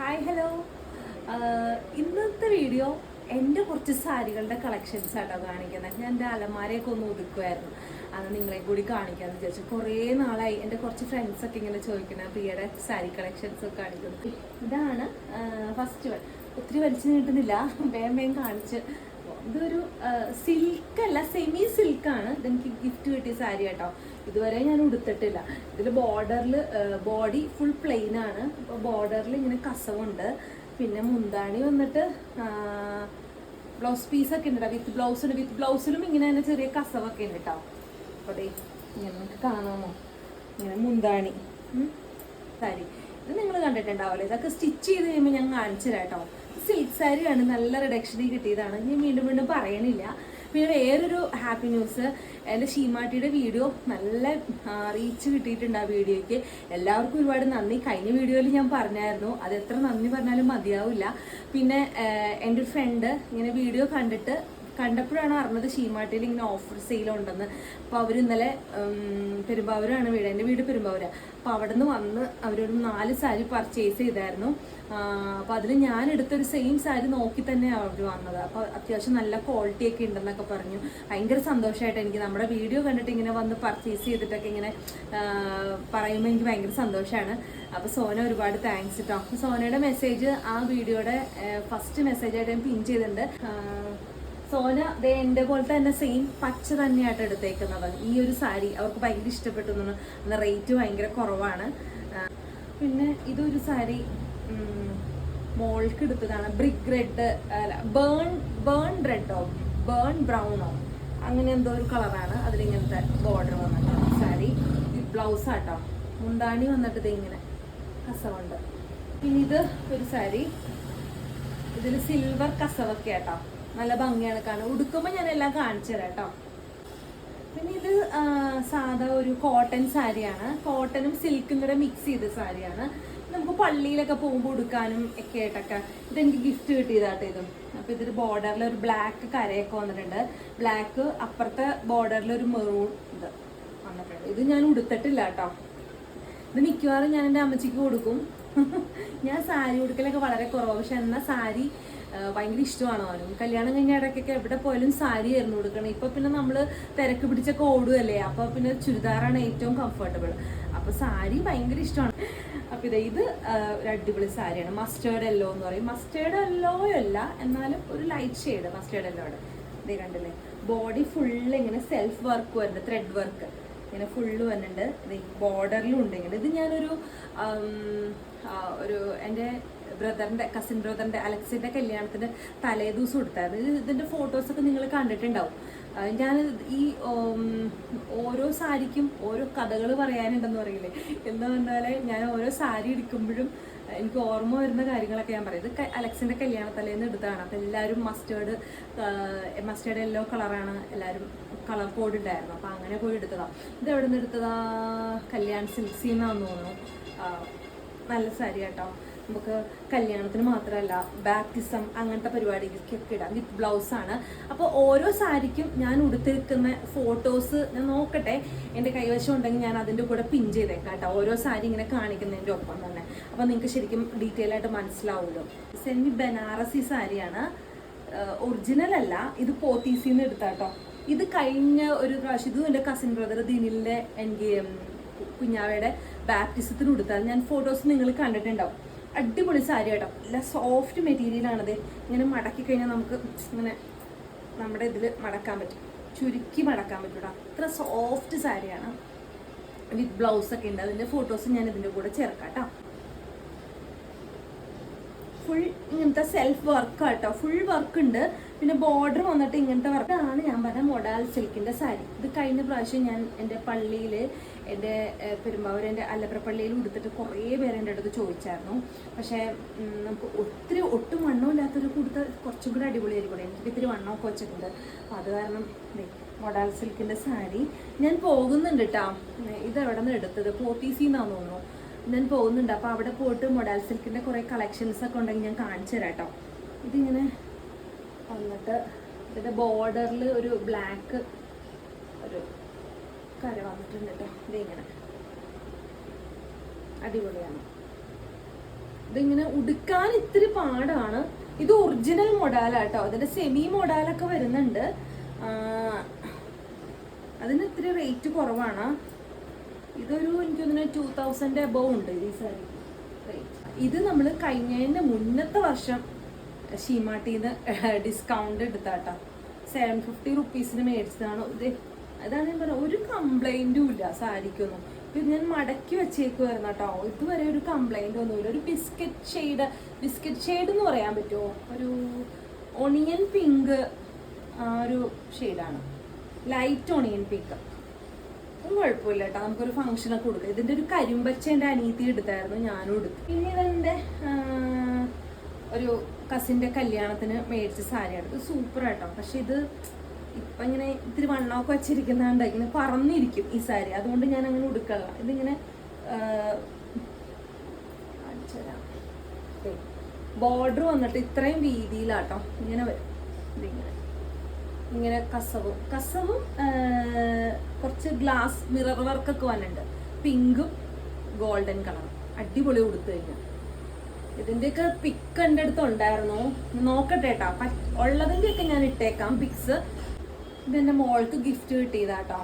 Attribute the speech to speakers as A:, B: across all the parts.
A: Hi hello ഇന്നത്തെ video എന്റെ കുറച്ച് സാരികളുടെ കളക്ഷൻസ് ആട്ടോ കാണിക്കുന്നത്. ഞാൻ എന്റെ അലമാരയൊക്കെ ഒന്ന് ഒതുക്കുമായിരുന്നു അത് നിങ്ങളെ കൂടി കാണിക്കാമെന്ന് വിചാരിച്ചു. കുറേ നാളായി എന്റെ കുറച്ച് ഫ്രണ്ട്സ് ഒക്കെ ഇങ്ങനെ ചോദിക്കുന്നത് പ്രിയയുടെ സാരി കളക്ഷൻസ് ഒക്കെ കാണിക്കുന്നത് ഇതാണ് ഫസ്റ്റ് വൺ ഒത്തിരി വലിച്ചു നീട്ടുന്നില്ല. വേം വേം കാണിച്ച് ഇതൊരു സിൽക്ക് അല്ല സെമി സിൽക്കാണ് ഇതെനിക്ക് ഗിഫ്റ്റ് കിട്ടിയ സാരി കേട്ടോ. ഇതുവരെ ഞാൻ ഉടുത്തിട്ടില്ല. ഇതിൽ ബോർഡറിൽ ബോഡി ഫുൾ പ്ലെയിൻ ആണ്. അപ്പോൾ ബോർഡറിൽ ഇങ്ങനെ കസവുണ്ട്. പിന്നെ മുന്താണി വന്നിട്ട് ബ്ലൗസ് പീസൊക്കെ ഉണ്ട് വിത്ത് ബ്ലൗസ് വിത്ത് ബ്ലൗസിലും ഇങ്ങനെ തന്നെ ചെറിയ കസവൊക്കെ ഉണ്ട് കേട്ടോ ദേ ഇങ്ങനെ നമുക്ക് കാണാമോ? ഇങ്ങനെ മുന്താണി സാരി. ഇത് നിങ്ങൾ കണ്ടിട്ടുണ്ടാവില്ല ഇതൊക്കെ സ്റ്റിച്ച് ചെയ്ത് കഴിയുമ്പോൾ ഞാൻ കാണിച്ചു കേട്ടോ സിൽക്ക് സാരിയാണ് നല്ല റിഡക്ഷനിൽ കിട്ടിയതാണ്. ഞാൻ വീണ്ടും വീണ്ടും പറയണില്ല. പിന്നെ വേറൊരു ഹാപ്പി ന്യൂസ് എന്റെ ഷീമാട്ടിയുടെ വീഡിയോ നല്ല റീച്ച് കിട്ടിയിട്ടുണ്ട് ആ വീഡിയോയ്ക്ക്. എല്ലാവർക്കും ഒരുപാട് നന്ദി. കഴിഞ്ഞ വീഡിയോയിൽ ഞാൻ പറഞ്ഞായിരുന്നു. അത് എത്ര നന്ദി പറഞ്ഞാലും മതിയാവില്ല. പിന്നെ എന്റെ ഫ്രണ്ട് ഇങ്ങനെ വീഡിയോ കണ്ടിട്ട് കണ്ടപ്പോഴാണ് അറിഞ്ഞത് ഷീമാട്ടിയിൽ ഇങ്ങനെ ഓഫർ സെയിൽ ഉണ്ടെന്ന്. അപ്പോൾ അവർ ഇന്നലെ പെരുമ്പാവൂരാണ് വീട് എന്റെ വീട് പെരുമ്പാവൂരാണ് അപ്പോൾ അവിടെ നിന്ന് വന്ന് അവരൊരു നാല് സാരി പർച്ചേസ് ചെയ്തായിരുന്നു. അപ്പോൾ അതിൽ ഞാൻ എടുത്തൊരു സെയിം സാരി നോക്കി തന്നെ അവർ വന്നത്. അപ്പോൾ അത്യാവശ്യം നല്ല ക്വാളിറ്റി ഒക്കെ ഉണ്ടെന്നൊക്കെ പറഞ്ഞു. ഭയങ്കര സന്തോഷമായിട്ട് എനിക്ക് നമ്മുടെ വീഡിയോ കണ്ടിട്ട് ഇങ്ങനെ വന്ന് പർച്ചേസ് ചെയ്തിട്ടൊക്കെ ഇങ്ങനെ പറയുമ്പോൾ എനിക്ക് ഭയങ്കര സന്തോഷമാണ് അപ്പോൾ സോന ഒരുപാട് താങ്ക്സ് കേട്ടോ സോനയുടെ മെസ്സേജ് ആ വീഡിയോയുടെ ഫസ്റ്റ് മെസ്സേജായിട്ട് ഞാൻ പിൻ ചെയ്തിട്ടുണ്ട്. സോന ദേ എന്റെ പോലത്തെ തന്നെ സെയിം പച്ച തന്നെയായിട്ട് എടുത്തേക്കുന്നത്. ഈ ഒരു സാരി അവർക്ക് ഭയങ്കര ഇഷ്ടപ്പെട്ടു എന്ന് റേറ്റ് ഭയങ്കര കുറവാണ്. പിന്നെ ഇതൊരു സാരി മോൾക്ക് എടുത്തതാണ്. ബ്രിക്ക് റെഡ് അല്ല ബേൺ ബേൺ റെഡോ ബേൺ ബ്രൗണോ അങ്ങനെ എന്തോ ഒരു കളറാണ് അതിലിങ്ങനത്തെ ബോർഡർ വന്നിട്ട് സാരി. ബ്ലൗസ് ആട്ടോ. മുണ്ടാണി വന്നിട്ട് ഇത് ഇങ്ങനെ കസവുണ്ട്. പിന്നെ ഇത് ഒരു സാരി. ഇതിൽ സിൽവർ കസവൊക്കെ ആട്ടോ. നല്ല ഭംഗിയാണ് കാണാൻ. ഉടുക്കുമ്പോൾ ഞാൻ എല്ലാം കാണിച്ചു തരാം കേട്ടോ പിന്നെ ഇത് സാധാ ഒരു കോട്ടൺ സാരിയാണ്. കോട്ടണും സിൽക്കും കൂടെ മിക്സ് ചെയ്ത സാരിയാണ്. നമുക്ക് പള്ളിയിലൊക്കെ പോകുമ്പോൾ ഉടുക്കാനും ഒക്കെ ആയിട്ടൊക്കെ ഇതെനിക്ക് ഗിഫ്റ്റ് കിട്ടിയതാട്ടോ ഇതും. അപ്പോൾ ഇതൊരു ബോർഡറിൽ ഒരു ബ്ലാക്ക് കരയൊക്കെ വന്നിട്ടുണ്ട്. ബ്ലാക്ക് അപ്പുറത്തെ ബോർഡറിൽ ഒരു മെറൂൺ ഇത് വന്നിട്ടുണ്ട്. ഇത് ഞാൻ ഉടുത്തിട്ടില്ല കേട്ടോ ഇത് മിക്കവാറും ഞാൻ എന്റെ അമ്മച്ചിക്ക് കൊടുക്കും. ഞാൻ സാരി ഉടുക്കലൊക്കെ വളരെ കുറവ്. പക്ഷെ എന്നാൽ സാരി ഭയങ്കര ഇഷ്ടമാണ് അവനും കല്യാണം കഴിഞ്ഞ ഇടയ്ക്കൊക്കെ എവിടെ പോയാലും സാരി ആയിരുന്നു കൊടുക്കണം. ഇപ്പൊ പിന്നെ നമ്മൾ തിരക്ക് പിടിച്ചൊക്കെ ഓടുകയല്ലേ? അപ്പൊ പിന്നെ ചുരിദാറാണ് ഏറ്റവും കംഫർട്ടബിൾ അപ്പൊ സാരി ഭയങ്കര ഇഷ്ടമാണ്. അപ്പൊ ഇത് ഇത് ഒരു അടിപൊളി സാരിയാണ്. മസ്റ്റേർഡ് എല്ലോ എന്ന് പറയും. മസ്റ്റേർഡ് എല്ലോ അല്ല എന്നാലും ഒരു ലൈറ്റ് ഷെയ്ഡ് മസ്റ്റേർഡ് എല്ലോ ഇതേ കണ്ടില്ലേ? ബോഡി ഫുള്ള് ഇങ്ങനെ സെൽഫ് വർക്ക് വരുന്നുണ്ട് ത്രെഡ് വർക്ക് ഇങ്ങനെ ഫുള്ള് വന്നിട്ടുണ്ട് ബോർഡറിലും ഉണ്ട് ഇങ്ങനെ. ഇത് ഞാനൊരു ഒരു എന്റെ ബ്രദറിന്റെ കസിൻ ബ്രദറിന്റെ അലക്സിന്റെ കല്യാണത്തിന് തലേ ദിവസം ഇത് ഇതിന്റെ ഫോട്ടോസൊക്കെ നിങ്ങൾ കണ്ടിട്ടുണ്ടാവും. ഞാൻ ഈ ഓരോ സാരിക്കും ഓരോ കഥകൾ പറയാനുണ്ടെന്ന് പറയില്ലേ? എന്ന് പറഞ്ഞാൽ ഞാൻ ഓരോ സാരി എടുക്കുമ്പോഴും എനിക്ക് ഓർമ്മ വരുന്ന കാര്യങ്ങളൊക്കെ ഞാൻ പറയും. ഇത് അലക്സിന്റെ കല്യാണത്തലേന്ന് എടുത്തതാണ്. അപ്പോൾ എല്ലാവരും മസ്റ്റേർഡ് മസ്റ്റേർഡ് യെല്ലോ കളറാണ് എല്ലാവരും കളർ കോഡ് ഉണ്ടായിരുന്നു അപ്പോൾ അങ്ങനെ പോയി എടുത്തതാണ് ഇത് എവിടെ നിന്ന് എടുത്തതാ? കല്യാൺ സിൽക്സിന്നാന്ന് തോന്നുന്നു. നല്ല സാരി കേട്ടോ നമുക്ക് കല്യാണത്തിന് മാത്രമല്ല ബാപ്റ്റിസം അങ്ങനത്തെ പരിപാടികൾക്കൊക്കെ ഇടാം. വിത്ത് ബ്ലൗസ് ആണ്. അപ്പോൾ ഓരോ സാരിക്കും ഞാൻ ഉടുത്തിരിക്കുന്ന ഫോട്ടോസ് ഞാൻ നോക്കട്ടെ. എന്റെ കൈവശം ഉണ്ടെങ്കിൽ ഞാൻ അതിന്റെ കൂടെ പിൻ ചെയ്തേക്കാം കേട്ടോ. ഓരോ സാരി ഇങ്ങനെ കാണിക്കുന്നതിന്റെ ഒപ്പം തന്നെ. അപ്പോൾ നിങ്ങൾക്ക് ശരിക്കും ഡീറ്റെയിൽ ആയിട്ട് മനസ്സിലാവുമല്ലോ. സെമി ബനാറസി സാരിയാണ്. ഒറിജിനൽ അല്ല. ഇത് പോത്തീസിന്ന് എടുത്താട്ടോ. ഇത് കഴിഞ്ഞ ഒരു പ്രാവശ്യം ഇതും എന്റെ കസിൻ ബ്രദർ ദിനിലിന്റെ എനിക്ക് കുഞ്ഞാവയുടെ ബാപ്റ്റിസത്തിന് കൊടുത്താൽ ഞാൻ ഫോട്ടോസ് നിങ്ങൾ കണ്ടിട്ടുണ്ടാവും. അടിപൊളി സാരി കേട്ടോ. നല്ല സോഫ്റ്റ് മെറ്റീരിയലാണത് ഇങ്ങനെ മടക്കി കഴിഞ്ഞാൽ നമുക്ക് ഇങ്ങനെ നമ്മുടെ ഇതിൽ മടക്കാൻ പറ്റും. ചുരുക്കി മടക്കാൻ പറ്റും അത്ര സോഫ്റ്റ് സാരിയാണ്. വിത്ത് ബ്ലൗസ് ഒക്കെ ഉണ്ട്. അതിന്റെ ഫോട്ടോസ് ഞാൻ ഇതിന്റെ കൂടെ ചേർക്കാം കേട്ടോ ഫുൾ ഇങ്ങനത്തെ സെൽഫ് വർക്ക് കേട്ടോ ഫുൾ വർക്ക് ഉണ്ട്. പിന്നെ ബോർഡർ വന്നിട്ട് ഇങ്ങനത്തെ വർക്കാണ് ഞാൻ പറഞ്ഞ മൊഡാൽ സിൽക്കിന്റെ സാരി. ഇത് കഴിഞ്ഞ പ്രാവശ്യം ഞാൻ എന്റെ പള്ളിയിൽ എന്റെ പെരുമ്പാവൂർ എന്റെ അല്ലപ്ര പള്ളിയിൽ ഉടുത്തിട്ട് കുറേ പേര് എന്റെ അടുത്ത് ചോദിച്ചായിരുന്നു. പക്ഷേ നമുക്ക് ഒത്തിരി ഒട്ടും വണ്ണമില്ലാത്തൊരു കൊടുത്ത് കുറച്ചും കൂടെ അടിപൊളിയായിരിക്കും എനിക്ക് ഇത്തിരി വണ്ണമൊക്കെ വെച്ചിട്ടുണ്ട്. അപ്പോൾ അത് കാരണം മൊഡാൽ സിൽക്കിന്റെ സാരി ഞാൻ പോകുന്നുണ്ട് കേട്ടോ ഇത് എവിടെ നിന്ന് എടുത്തത്? പോത്തീസിന്നാന്ന് തോന്നുന്നു. ഞാൻ പോകുന്നുണ്ട്. അപ്പോൾ അവിടെ പോയിട്ട് മൊഡാൽ സിൽക്കിന്റെ കുറേ കളക്ഷൻസ് ഒക്കെ ഉണ്ടെങ്കിൽ ഞാൻ കാണിച്ചു തരാം കേട്ടോ ഇതിങ്ങനെ വന്നിട്ട് ഇതിന്റെ ബോർഡറിൽ ഒരു ബ്ലാക്ക് ഒരു കര വന്നിട്ടുണ്ട് കേട്ടോ ഇതിങ്ങനെ അടിപൊളിയാണ്. ഇതിങ്ങനെ ഉടുക്കാൻ ഇത്തിരി പാടാണ്. ഇത് ഒറിജിനൽ മൊഡാലാട്ടോ അതിന്റെ സെമി മൊഡാലൊക്കെ വരുന്നുണ്ട്. അതിന് ഇത്തിരി റേറ്റ് കുറവാണ്. ഇതൊരു എനിക്ക് തോന്നുന്നു ടൂ തൗസൻഡ് എബവ് ഉണ്ട് ഈ സാരി ഇത് നമ്മൾ കഴിഞ്ഞതിന്റെ മുന്നത്തെ വർഷം ഷീമാട്ടിന്ന് ഡിസ്കൗണ്ട് എടുത്താട്ടോ. സെവൻ ഫിഫ്റ്റി റുപ്പീസിന് മേടിച്ചതാണ്. ഇത് അതാണ് ഞാൻ പറഞ്ഞത് ഒരു കംപ്ലൈന്റും ഇല്ല സാരിക്കൊന്നും. ഇത് ഞാൻ മടക്കി വെച്ചേക്കുമായിരുന്നു കേട്ടോ. ഇതുവരെ ഒരു കംപ്ലൈന്റ് ഒന്നുമില്ല. ഒരു ബിസ്ക്കറ്റ് ഷെയ്ഡ് ബിസ്ക്കറ്റ് ഷെയ്ഡ് എന്ന് പറയാൻ പറ്റുമോ? ഒരു ഒണിയൻ പിങ്ക് ഒരു ഷെയ്ഡാണ് ലൈറ്റ് ഒണിയൻ പിങ്ക് ഒരു കുഴപ്പമില്ല കേട്ടോ. നമുക്കൊരു ഫംഗ്ഷനൊക്കെ കൊടുക്കാം. ഇതിന്റെ ഒരു കരിമ്പച്ച എന്റെ അനിയത്തി എടുത്തായിരുന്നു. ഞാനും എടുത്തു. പിന്നെ ഇതെന്റെ ഒരു കസിന്റെ കല്യാണത്തിന് മേടിച്ച സാരിയാണ്. ഇത് സൂപ്പർ കേട്ടോ പക്ഷെ ഇത് ഇപ്പൊ ഇങ്ങനെ ഇത്തിരി വണ്ണമൊക്കെ വെച്ചിരിക്കുന്നതുകൊണ്ട് ഇങ്ങനെ പറന്നിരിക്കും ഈ സാരി. അതുകൊണ്ട് ഞാൻ അങ്ങനെ ഉടുക്കല്ല ഇതിങ്ങനെ ബോർഡർ വന്നിട്ട് ഇത്രയും വീതിയിലാട്ടോ ഇങ്ങനെ വരും. ഇതിങ്ങനെ. ഇങ്ങനെ കസവും. കസവും കുറച്ച് ഗ്ലാസ് മിറർ വർക്കൊക്കെ വന്നിട്ടുണ്ട്. പിങ്കും ഗോൾഡൻ കളറും. അടിപൊളി കൊടുത്തു കഴിഞ്ഞാൽ ഇതിന്റെയൊക്കെ പിക്ക് എന്റെ അടുത്ത് ഉണ്ടായിരുന്നു. നോക്കട്ടെ കേട്ടോ ഉള്ളതിന്റെയൊക്കെ ഞാൻ ഇട്ടേക്കാം. പിക്സ് ഇതെന്റെ മോൾക്ക് ഗിഫ്റ്റ് കിട്ടിയതാട്ടോ.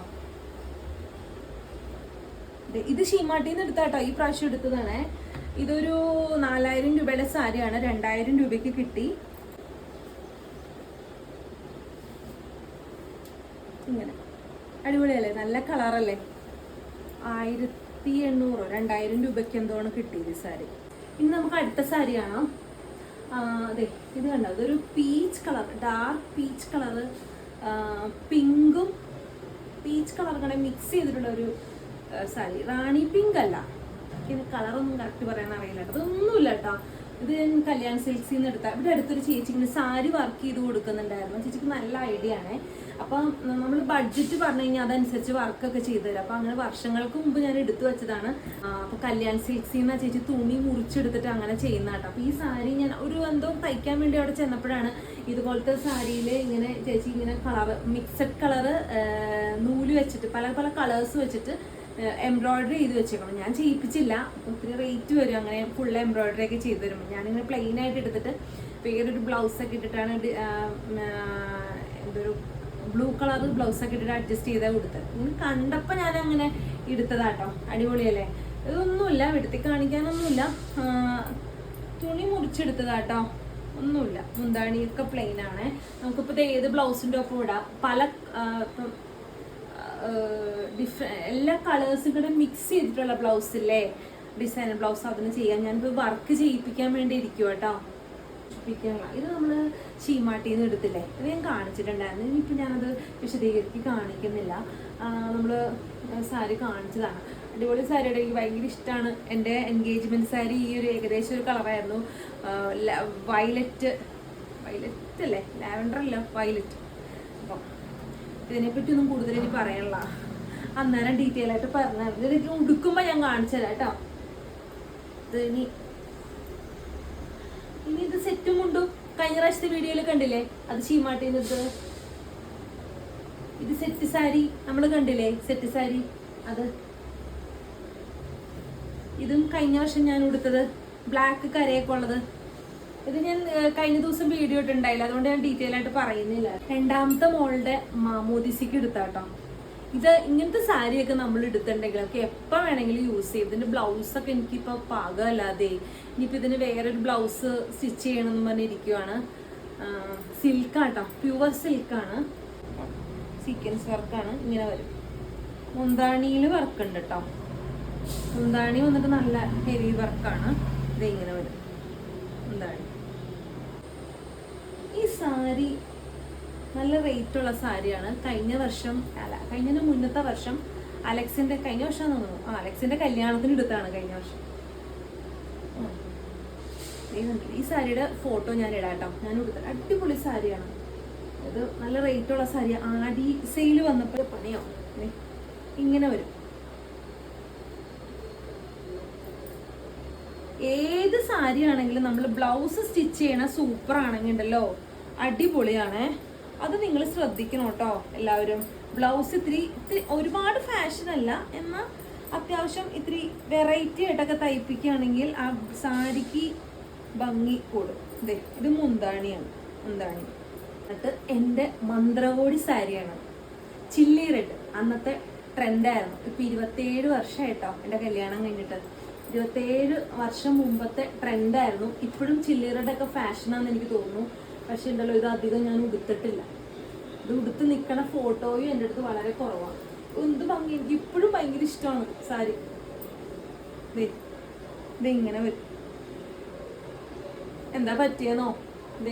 A: ഇത് ഷീമാട്ടിന്ന് എടുത്താട്ടോ ഈ പ്രാവശ്യം എടുത്തതാണേ. ഇതൊരു നാലായിരം രൂപയുടെ സാരിയാണ് രണ്ടായിരം രൂപയ്ക്ക് കിട്ടി. ഇങ്ങനെ. അടിപൊളിയല്ലേ? നല്ല കളറല്ലേ? ആയിരത്തി എണ്ണൂറോ രണ്ടായിരം രൂപയ്ക്ക് എന്തോണം കിട്ടിയത് സാരി. ഇനി നമുക്ക് അടുത്ത സാരി കാണാം. അതെ ഇത് കണ്ടോ? ഇതൊരു peach colour dark peach colour പിങ്കും പീച്ച് കളർ കൂടെ മിക്സ് ചെയ്തിട്ടുള്ള ഒരു സാരി. റാണി പിങ്ക് അല്ല. ഇത് കളറൊന്നും കറക്റ്റ് പറയാൻ അറിയില്ല അതൊന്നുമില്ല കേട്ടോ. ഇത് ഞാൻ കല്യാൺ സിൽക്സിൽ നിന്ന് എടുത്ത ഇവിടെ അടുത്തൊരു ചേച്ചി ഇങ്ങനെ സാരി വർക്ക് ചെയ്ത് കൊടുക്കുന്നുണ്ടായിരുന്നു. ചേച്ചിക്ക് നല്ല ഐഡിയ ആണ്. അപ്പം നമ്മൾ ബഡ്ജറ്റ് പറഞ്ഞു കഴിഞ്ഞാൽ അതനുസരിച്ച് വർക്കൊക്കെ ചെയ്തു തരാം. അപ്പം അങ്ങനെ വർഷങ്ങൾക്ക് മുമ്പ് ഞാൻ എടുത്തു വെച്ചതാണ്. അപ്പോൾ കല്യാൺ സിൽക്സിൽ നിന്ന് ചേച്ചി തുണി മുറിച്ചെടുത്തിട്ട് അങ്ങനെ ചെയ്യുന്ന കേട്ടോ. അപ്പോൾ ഈ സാരി ഞാൻ ഒരു എന്തോ തയ്ക്കാൻ വേണ്ടി അവിടെ ചെന്നപ്പോഴാണ് ഇതുപോലത്തെ സാരിയിൽ ഇങ്ങനെ ചേച്ചി ഇങ്ങനെ കളർ മിക്സഡ് കളറ് നൂൽ വെച്ചിട്ട് പല പല കളേഴ്സ് വെച്ചിട്ട് എംബ്രോയിഡറി ചെയ്ത് വെച്ചേക്കണം ഞാൻ ചെയ്യിപ്പിച്ചില്ല. ഒത്തിരി റേറ്റ് വരും. അങ്ങനെ ഫുൾ എംബ്രോയിഡറി ഒക്കെ ചെയ്ത് തരുമ്പോൾ. ഞാനിങ്ങനെ പ്ലെയിൻ ആയിട്ട് എടുത്തിട്ട് വേറൊരു ബ്ലൗസ് ഒക്കെ ഇട്ടിട്ടാണ് എന്തൊരു ബ്ലൂ കളർ ബ്ലൗസ് ഒക്കെ ഇട്ടിട്ട് അഡ്ജസ്റ്റ് ചെയ്താൽ കൊടുത്തത്. കണ്ടപ്പോൾ ഞാൻ അങ്ങനെ എടുത്തതാട്ടോ. അടിപൊളിയല്ലേ? ഇതൊന്നുമില്ല. വെടുത്തി കാണിക്കാനൊന്നുമില്ല. തുണി മുറിച്ചെടുത്തതാട്ടോ. ഒന്നുമില്ല. മുന്താണിയൊക്കെ പ്ലെയിൻ ആണ്. നമുക്കിപ്പോൾ ഏത് ബ്ലൗസിന്റെ ഒപ്പം ഇടാം. പല ഡിഫറെ എല്ലാ കളേഴ്സും കൂടെ മിക്സ് ചെയ്തിട്ടുള്ള ബ്ലൗസ് ഇല്ലേ? ഡിസൈനർ ബ്ലൗസ് അതിന് ചെയ്യാം. ഞാനിപ്പോൾ വർക്ക് ചെയ്യിപ്പിക്കാൻ വേണ്ടി ഇരിക്കും കേട്ടോ ഇത് നമ്മൾ ചീമാട്ടിയിൽ നിന്ന് എടുത്തില്ലേ? ഇത് ഞാൻ കാണിച്ചിട്ടുണ്ടായിരുന്നു. ഇനിയിപ്പോൾ ഞാനത് വിശദീകരിച്ച് കാണിക്കുന്നില്ല. നമ്മൾ സാരി കാണിച്ചതാണ്. അടിപൊളി സാരിയുടെ എനിക്ക് ഭയങ്കര ഇഷ്ടമാണ് എന്റെ എൻഗേജ്മെന്റ് സാരി ഈ ഒരു ഏകദേശം ഒരു കളറായിരുന്നു. വയലറ്റ് വയലറ്റ് അല്ലേ ലാവൻഡർ അല്ല? വയലറ്റ് ഇതിനെപ്പറ്റി ഒന്നും കൂടുതൽ എനിക്ക് പറയണില്ല അന്നേരം ഡീറ്റെയിൽ ആയിട്ട് പറഞ്ഞു ഇതെനിക്ക് ഉടുക്കുമ്പോൾ ഞാൻ കാണിച്ചു തരാം കേട്ടോ. ഇത് ഇനി ഇനി ഇത് സെറ്റും കൊണ്ടും കഴിഞ്ഞ പ്രാവശ്യത്തെ വീഡിയോയിൽ കണ്ടില്ലേ? അത് ചീമാട്ടിന്ന് ഇത് ഇത് സെറ്റ് സാരി നമ്മൾ കണ്ടില്ലേ? സെറ്റ് സാരി. അത്. ഇതും കഴിഞ്ഞ വർഷം ഞാൻ ഉടുത്തത്. ബ്ലാക്ക് കരയൊക്കെ ഉള്ളത്. ഇത് ഞാൻ കഴിഞ്ഞ ദിവസം വീഡിയോ ഇട്ടുണ്ടായില്ല അതുകൊണ്ട് ഞാൻ ഡീറ്റെയിൽ ആയിട്ട് പറയുന്നില്ല. രണ്ടാമത്തെ മോളുടെ മാമോദിസിക്ക് എടുത്താട്ടോ. ഇത് ഇങ്ങനത്തെ സാരിയൊക്കെ നമ്മൾ എടുത്തിട്ടുണ്ടെങ്കിൽ നമുക്ക് എപ്പോൾ വേണമെങ്കിലും യൂസ് ചെയ്യും. ഇതിന്റെ ബ്ലൗസ് ഒക്കെ എനിക്കിപ്പോൾ പാകമല്ലാതെ. ഇനിയിപ്പോൾ ഇതിന് വേറൊരു ബ്ലൗസ് സ്റ്റിച്ച് ചെയ്യണമെന്ന് പറഞ്ഞിരിക്കുവാണ്. സിൽക്കാട്ടോ പ്യുവർ സിൽക്കാണ് സീക്വൻസ് വർക്കാണ് ഇങ്ങനെ വരും. മുന്താണിയിൽ വർക്ക് ഉണ്ട് കേട്ടോ മുന്താണി വന്നിട്ട് നല്ല ഹെവി വർക്കാണ് ഇത് ഇങ്ങനെ വരും. മുന്താണി. സാരി നല്ല റേറ്റ് ഉള്ള സാരിയാണ്. കഴിഞ്ഞ വർഷം അല്ല കഴിഞ്ഞ മുന്നത്തെ വർഷം അലക്സിന്റെ കഴിഞ്ഞ വർഷം തോന്നുന്നു. ആ അലക്സിന്റെ കല്യാണത്തിന് എടുത്താണ് കഴിഞ്ഞ വർഷം? ഈ സാരിയുടെ ഫോട്ടോ ഞാൻ ഇടാട്ടോ ഞാൻ എടുത്ത അടിപൊളി സാരിയാണ്. ഇത് നല്ല റേറ്റ് ഉള്ള സാരി. ആടി സെയിൽ വന്നപ്പോൾ പണിയോ? ഇങ്ങനെ വരും. ഏത് സാരി ആണെങ്കിലും നമ്മൾ ബ്ലൗസ് സ്റ്റിച്ച് ചെയ്യണ സൂപ്പർ ആണെങ്കിൽ ഉണ്ടല്ലോ അടിപൊളിയാണ്. അത് നിങ്ങൾ ശ്രദ്ധിക്കണം കേട്ടോ എല്ലാവരും. ബ്ലൗസ് ഇത്തിരി ഇത്തിരി ഒരുപാട് ഫാഷൻ അല്ല എന്നാൽ അത്യാവശ്യം ഇത്തിരി വെറൈറ്റി ആയിട്ടൊക്കെ തയ്പ്പിക്കുകയാണെങ്കിൽ ആ സാരിക്ക് ഭംഗി കൂടും. ദേ ഇത് മുന്താണിയാണ് മുന്താണി. എന്നിട്ട് എന്റെ മന്ത്രകോടി സാരിയാണ്. ചില്ലി റെഡ് അന്നത്തെ ട്രെൻഡായിരുന്നു. ഇപ്പം ഇരുപത്തേഴ് വർഷമായിട്ടോ എന്റെ കല്യാണം കഴിഞ്ഞിട്ട്. ഇരുപത്തേഴ് വർഷം മുമ്പത്തെ ട്രെൻഡായിരുന്നു. ഇപ്പോഴും ചില്ലി റെഡൊക്കെ ഫാഷനാണെന്ന് എനിക്ക് തോന്നുന്നു. പക്ഷെ ഉണ്ടല്ലോ ഇത് അധികം ഞാൻ ഉടുത്തിട്ടില്ല. ഇത് ഉടുത്ത് നിൽക്കണ ഫോട്ടോയും എന്റെ അടുത്ത് വളരെ കുറവാണ്. എന്ത് ഭംഗി. എനിക്ക് ഇപ്പോഴും ഭയങ്കര ഇഷ്ടമാണ് സാരി. ദേ, ഇത് ഇങ്ങനെ വരും. എന്താ പറ്റിയെന്നോ?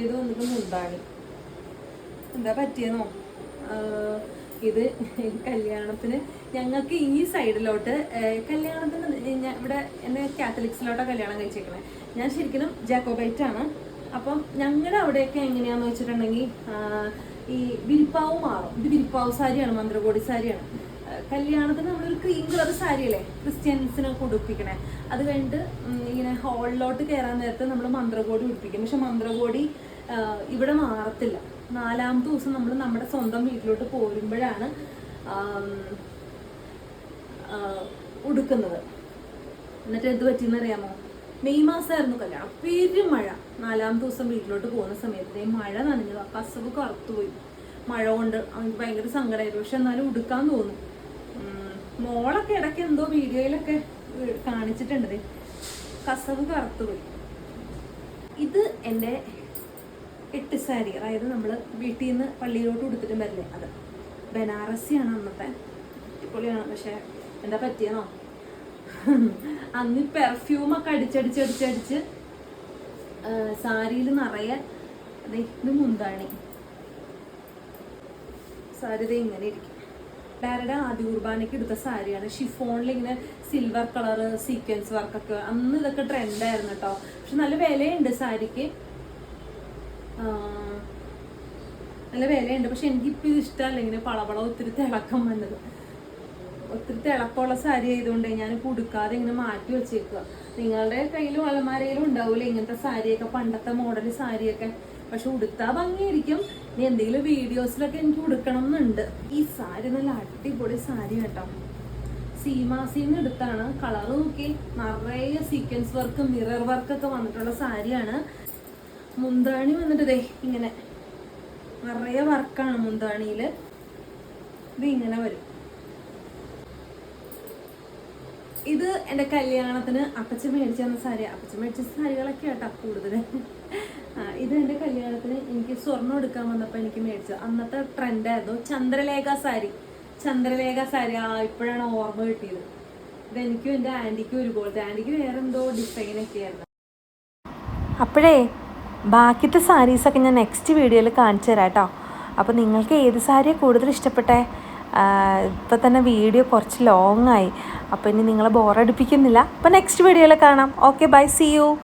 A: ഇത് വന്നിട്ട് മുന്താണി. എന്താ പറ്റിയെന്നോ? ഇത് കല്യാണത്തിന് ഞങ്ങൾക്ക് ഈ സൈഡിലോട്ട് കല്യാണത്തിന് ഇവിടെ എന്നെ കാത്തലിക്സിലോട്ടാണ് കല്യാണം കഴിച്ചേക്കണേ. ഞാൻ ശരിക്കും ജാക്കോബൈറ്റ് ആണ്. അപ്പം ഞങ്ങളുടെ അവിടെയൊക്കെ എങ്ങനെയാന്ന് വെച്ചിട്ടുണ്ടെങ്കിൽ ഈ വിരിപ്പാവ് മാറും. ഇത് വിരിപ്പാവ് സാരിയാണ് മന്ത്രകോടി സാരിയാണ്. കല്യാണത്തിന് നമ്മളൊരു ക്രീം കളർ സാരിയല്ലേ ക്രിസ്ത്യൻസിനെ കൊടുപ്പിക്കണേ അത് കഴിഞ്ഞിട്ട് ഇങ്ങനെ ഹാളിലോട്ട് കയറാൻ നേരത്ത് നമ്മൾ മന്ത്രകോടി ഉടുപ്പിക്കും. പക്ഷെ മന്ത്രകോടി ഇവിടെ മാറത്തില്ല. നാലാമത്തെ ദിവസം നമ്മൾ നമ്മുടെ സ്വന്തം വീട്ടിലോട്ട് പോരുമ്പോഴാണ് ഉടുക്കുന്നത്. എന്നിട്ട് എന്ത് പറ്റിയെന്ന് അറിയാമോ മെയ് മാസമായിരുന്നു കല്യാണം. പെരും മഴ. നാലാം ദിവസം വീട്ടിലോട്ട് പോകുന്ന സമയത്ത് മഴ നനഞ്ഞത് അസുഖം കറുത്തുപോയി മഴ കൊണ്ട് അവനിക്ക് ഭയങ്കര സങ്കടമായിരുന്നു പക്ഷെ എന്നാലും ഉടുക്കാൻ തോന്നും. മോളൊക്കെ ഇടയ്ക്ക് എന്തോ വീഡിയോയിലൊക്കെ കാണിച്ചിട്ടുണ്ട്. കസവ് കറുത്തുപോയി ഇത് എന്റെ എട്ട് സാരി. അതായത് നമ്മൾ വീട്ടിൽ നിന്ന് പള്ളിയിലോട്ട് കൊടുത്തിട്ടും വരില്ലേ അത്. ബനാറസിയാണ് അന്നത്തെ. അടിപൊളിയാണ്. പക്ഷെ എന്താ പറ്റിയെന്നോ? അന്ന് പെർഫ്യൂമൊക്കെ അടിച്ചടിച്ചടിച്ചടിച്ച് സാരിയിൽ നിറയെ ഇത് മുന്താണി. സാരി ഇങ്ങനെ ഇരിക്കും. ഡാരയുടെ ആദ്യ കുർബാനയ്ക്ക് എടുത്ത സാരിയാണ്. ഷിഫോണിൽ ഇങ്ങനെ സിൽവർ കളറ് സീക്വൻസ് വർക്കൊക്കെ അന്ന് ഇതൊക്കെ ട്രെൻഡായിരുന്നു കേട്ടോ പക്ഷെ നല്ല വിലയുണ്ട് സാരിക്ക്. നല്ല വിലയുണ്ട്. പക്ഷെ എനിക്കിപ്പോൾ ഇത് ഇഷ്ടമല്ല ഇങ്ങനെ പളപള ഒത്തിരി തിളക്കം വന്നത്. ഒത്തിരി തിളക്കമുള്ള സാരി ആയതുകൊണ്ട് ഞാൻ ഉടുക്കാതെ ഇങ്ങനെ മാറ്റി വെച്ചേക്കുക നിങ്ങളുടെ കയ്യിലും അലമാരയിലും ഉണ്ടാവില്ല ഇങ്ങനത്തെ സാരിയൊക്കെ പണ്ടത്തെ മോഡൽ സാരിയൊക്കെ? പക്ഷെ ഉടുത്താ ഭംഗിയായിരിക്കും. ഇനി എന്തെങ്കിലും വീഡിയോസിലൊക്കെ എനിക്ക് ഉടുക്കണം എന്നുണ്ട് ഈ സാരി നല്ല അടിപൊളി സാരി കേട്ടോ. സീമാസിന്ന് എടുത്താണ്. കളർ നോക്കി. നിറയെ സീക്വൻസ് വർക്ക് മിറർ വർക്ക് ഒക്കെ വന്നിട്ടുള്ള സാരിയാണ്. മുന്താണി വന്നിട്ട് ദേ ഇങ്ങനെ. നിറയെ വർക്കാണ് മുന്താണിയിൽ ഇത് ഇങ്ങനെ വരും. ഇത് എന്റെ കല്യാണത്തിന് അപ്പച്ച മേടിച്ചു സാരി അപ്പച്ച മേടിച്ച സാരികളൊക്കെ ആട്ടാ കൂടുതൽ ഇത് എന്റെ കല്യാണത്തിന് എനിക്ക് സ്വർണം എടുക്കാൻ വന്നപ്പോൾ എനിക്ക് മേടിച്ചത്. അന്നത്തെ ട്രെൻഡായിരുന്നു ചന്ദ്രലേഖ സാരി. ചന്ദ്രലേഖ സാരി ആ ഇപ്പോഴാണ് ഓർമ്മ കിട്ടിയത്. ഇത് എനിക്കും എന്റെ ആന്റിക്കും ഒരുപോലത്തെ. ആന്റിക്ക് വേറെ എന്തോ ഡിസൈനൊക്കെ ആയിരുന്നു.
B: അപ്പോഴേ ബാക്കിത്തെ സാരീസൊക്കെ ഞാൻ നെക്സ്റ്റ് വീഡിയോയിൽ കാണിച്ചു തരാം കേട്ടോ. അപ്പോൾ നിങ്ങൾക്ക് ഏത് സാരിയാണ് കൂടുതൽ ഇഷ്ടപ്പെട്ടെ? ഇപ്പം തന്നെ വീഡിയോ കുറച്ച് ലോങ്ങായി അപ്പോൾ ഇനി നിങ്ങളെ ബോറടിപ്പിക്കുന്നില്ല അപ്പോൾ നെക്സ്റ്റ് വീഡിയോയിൽ കാണാം. Okay bye C U